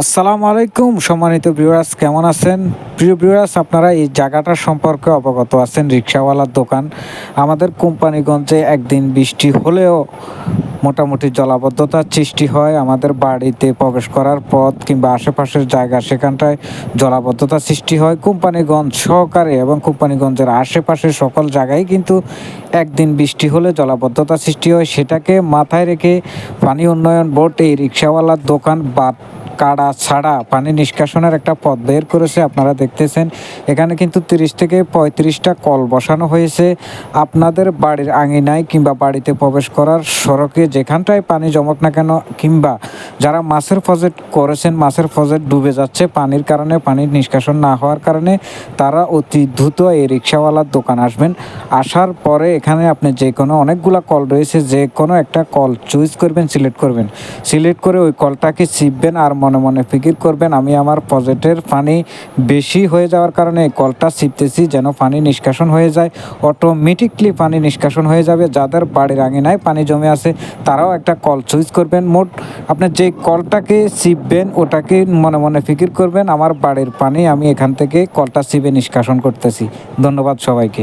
আসসালামু আলাইকুম, সম্মানিত ভিউয়ার্স কেমন আছেন? প্রিয় ভিউয়ার্স আপনারা এই জায়গাটার সম্পর্কে অবগত আছেন, রিক্সাওয়ালার দোকান। আমাদের কোম্পানিগঞ্জে একদিন বৃষ্টি হলেও মোটামুটি জলাবদ্ধতার সৃষ্টি হয়। আমাদের বাড়িতে প্রবেশ করার পথ কিংবা আশেপাশের জায়গা সেখানটায় জলাবদ্ধতার সৃষ্টি হয়। কোম্পানিগঞ্জ সহকারে এবং কোম্পানিগঞ্জের আশেপাশে সকল জায়গায় কিন্তু একদিন বৃষ্টি হলে জলাবদ্ধতা সৃষ্টি হয়। সেটাকে মাথায় রেখে পানি উন্নয়ন বোর্ড এই রিক্সাওয়ালার দোকান বাদ কাড়া ছাড়া পানি নিষ্কাশনের একটা পথ বের করেছে, আপনারা দেখতেছেন। এখানে কিন্তু তিরিশ থেকে পঁয়ত্রিশটা কল বসানো হয়েছে। আপনাদের বাড়ির আঙিনায় কিংবা বাড়িতে প্রবেশ করার সড়কে যেখানটায় পানি জমক না কেন, কিংবা যারা মাছের প্রজেক্ট করেছেন, মাছের প্রজেক্ট ডুবে যাচ্ছে, পানির কারণে পানির নিষ্কাশন না হওয়ার কারণে তারা অতি দ্রুত এই রিক্সাওয়ালার দোকান আসবেন। আসার পরে এখানে আপনি যে কোনো অনেকগুলা কল রয়েছে, যে কোনো একটা কল চুজ করবেন সিলেক্ট করবেন। সিলেক্ট করে ওই কলটাকে চিপবেন আর মনে মনে ফিকির করবেন, আমি আমার প্রজেক্টের পানি বেশি হয়ে যাওয়ার কারণে কলটা চিপতেছি যেন পানি নিষ্কাশন হয়ে যায়। অটোমেটিকলি পানি নিষ্কাশন হয়ে যাবে, যাদের বাড়ির আঙিনায় পানি জমে আছে, তারাও একটা কল চুজ করবেন। মোট আপনি যে কলটাকে চিপবেন ওটাকে মনে মনে ফিকির করবেন, আমার বাড়ির পানি আমি এখান থেকে কলটা চিপে নিষ্কাশন করতেছি। ধন্যবাদ সবাইকে।